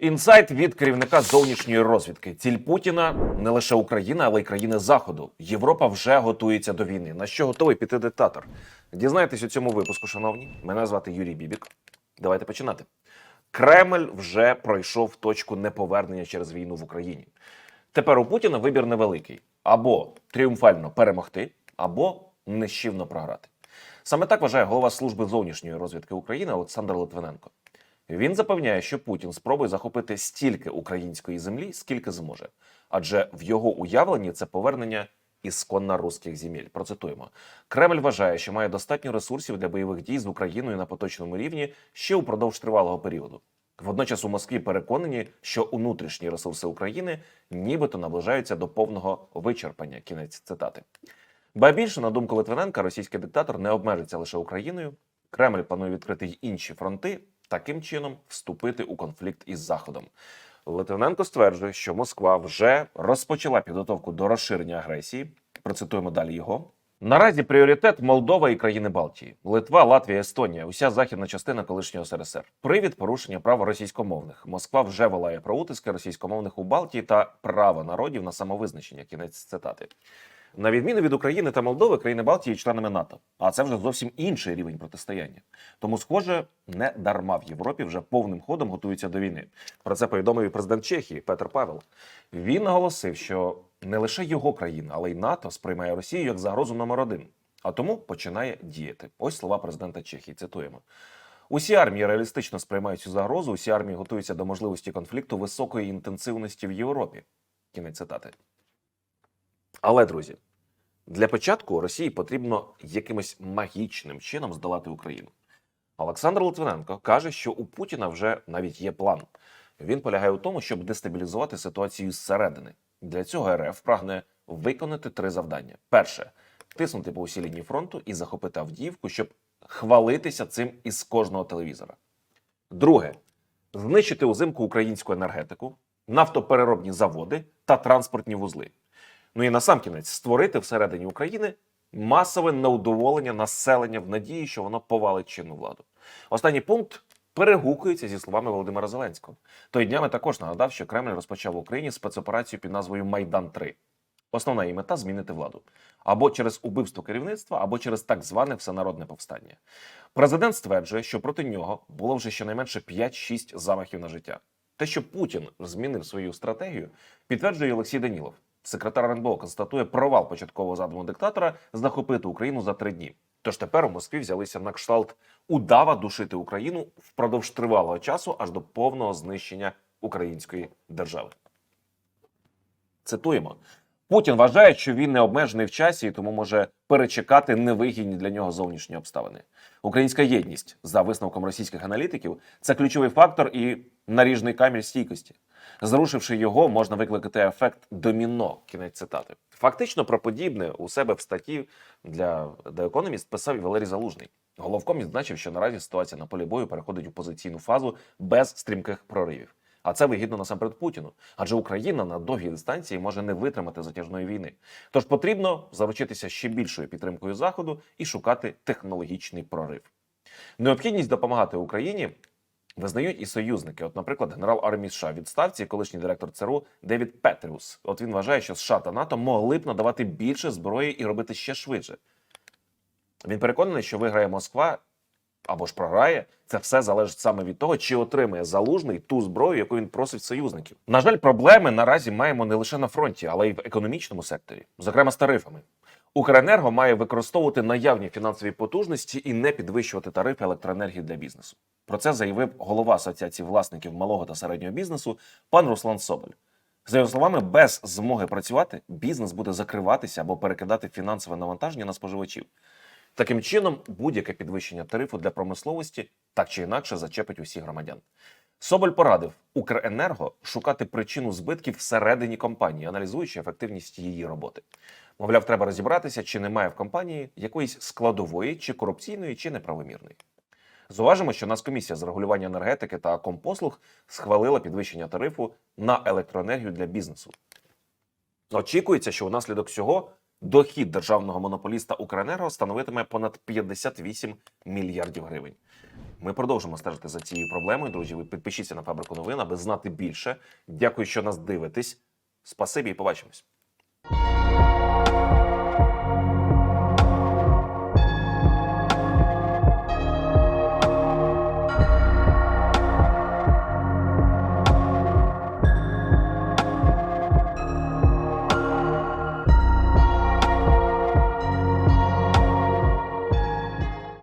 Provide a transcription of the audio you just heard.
Інсайт від керівника зовнішньої розвідки. Ціль Путіна не лише Україна, але й країни Заходу. Європа вже готується до війни. На що готовий піти диктатор? Дізнайтесь у цьому випуску, шановні. Мене звати Юрій Бібік. Давайте починати. Кремль вже пройшов точку неповернення через війну в Україні. Тепер у Путіна вибір невеликий: або тріумфально перемогти, або нищівно програти. Саме так вважає голова служби зовнішньої розвідки України Олександр Литвиненко. Він запевняє, що Путін спробує захопити стільки української землі, скільки зможе, адже в його уявленні це повернення ісконно русських земель. Процитуємо: Кремль вважає, що має достатньо ресурсів для бойових дій з Україною на поточному рівні ще упродовж тривалого періоду. Водночас у Москві переконані, що внутрішні ресурси України нібито наближаються до повного вичерпання. Кінець цитати. Ба більше, на думку Литвиненка, російський диктатор не обмежиться лише Україною. Кремль планує відкрити й інші фронти, таким чином вступити у конфлікт із Заходом. Литвиненко стверджує, що Москва вже розпочала підготовку до розширення агресії. Процитуємо далі його. Наразі пріоритет Молдова і країни Балтії, Литва, Латвія, Естонія, уся західна частина колишнього СРСР. Привід порушення прав російськомовних. Москва вже волає про утиски російськомовних у Балтії та право народів на самовизначення. Кінець цитати. На відміну від України та Молдови, країни Балтії членами НАТО, а це вже зовсім інший рівень протистояння. Тому, схоже, не дарма в Європі вже повним ходом готуються до війни. Про це повідомив і президент Чехії Петр Павел. Він наголосив, що не лише його країна, але й НАТО сприймає Росію як загрозу номер один, а тому починає діяти. Ось слова президента Чехії. Цитуємо. Усі армії реалістично сприймають цю загрозу. Усі армії готуються до можливості конфлікту високої інтенсивності в Європі. Кінець цитати. Але, друзі, для початку Росії потрібно якимось магічним чином здолати Україну. Олександр Литвиненко каже, що у Путіна вже навіть є план. Він полягає у тому, щоб дестабілізувати ситуацію зсередини. Для цього РФ прагне виконати три завдання: перше тиснути по усій лінії фронту і захопити Авдіївку, щоб хвалитися цим із кожного телевізора. Друге знищити узимку українську енергетику, нафтопереробні заводи та транспортні вузли. Ну і насамкінець створити всередині України масове неудоволення населення в надії, що воно повалить чинну владу. Останній пункт перегукується зі словами Володимира Зеленського. Той днями також нагадав, що Кремль розпочав в Україні спецоперацію під назвою Майдан 3 Основна її мета змінити владу або через убивство керівництва, або через так зване всенародне повстання. Президент стверджує, що проти нього було вже щонайменше 5-6 замахів на життя. Те, що Путін змінив свою стратегію, підтверджує Олексій Данілов. Секретар РНБО констатує провал початкового задуму диктатора захопити Україну за три дні. Тож тепер у Москві взялися на кшталт удава душити Україну впродовж тривалого часу аж до повного знищення української держави. Цитуємо. Путін вважає, що він не обмежений в часі і тому може перечекати невигідні для нього зовнішні обставини. Українська єдність, за висновком російських аналітиків, це ключовий фактор і наріжний камінь стійкості. Зрушивши його, можна викликати ефект доміно. Кінець цитати. Фактично про подібне у себе в статті для The Economist писав і Валерій Залужний. Головком відзначив, що наразі ситуація на полі бою переходить у позиційну фазу без стрімких проривів. А це вигідно насамперед Путіну, адже Україна на довгій дистанції може не витримати затяжної війни. Тож потрібно заручитися ще більшою підтримкою заходу і шукати технологічний прорив. Необхідність допомагати Україні визнають і союзники. От, наприклад, генерал армії США відставці, колишній директор ЦРУ Девід Петріус. От він вважає, що США та НАТО могли б надавати більше зброї і робити ще швидше. Він переконаний, що виграє Москва або ж програє. Це все залежить саме від того, чи отримає залужний ту зброю, яку він просить союзників. На жаль, проблеми наразі маємо не лише на фронті, але й в економічному секторі, зокрема з тарифами. Укренерго має використовувати наявні фінансові потужності і не підвищувати тарифи електроенергії для бізнесу. Про це заявив голова Асоціації власників малого та середнього бізнесу пан Руслан Соболь. За його словами, без змоги працювати бізнес буде закриватися або перекидати фінансове навантаження на споживачів. Таким чином, будь-яке підвищення тарифу для промисловості так чи інакше зачепить усіх громадян. Соболь порадив Укренерго шукати причину збитків всередині компанії, аналізуючи ефективність її роботи. Мовляв, треба розібратися, чи немає в компанії якоїсь складової, чи корупційної, чи неправомірної. Зуважимо, що Нацкомісія з регулювання енергетики та компослуг схвалила підвищення тарифу на електроенергію для бізнесу. Очікується, що унаслідок цього дохід державного монополіста Укренерго становитиме понад 58 мільярдів гривень. Ми продовжимо стежити за цією проблемою. Друзі, ви підпишіться на фабрику новин, аби знати більше. Дякую, що нас дивитесь. Спасибі і побачимось.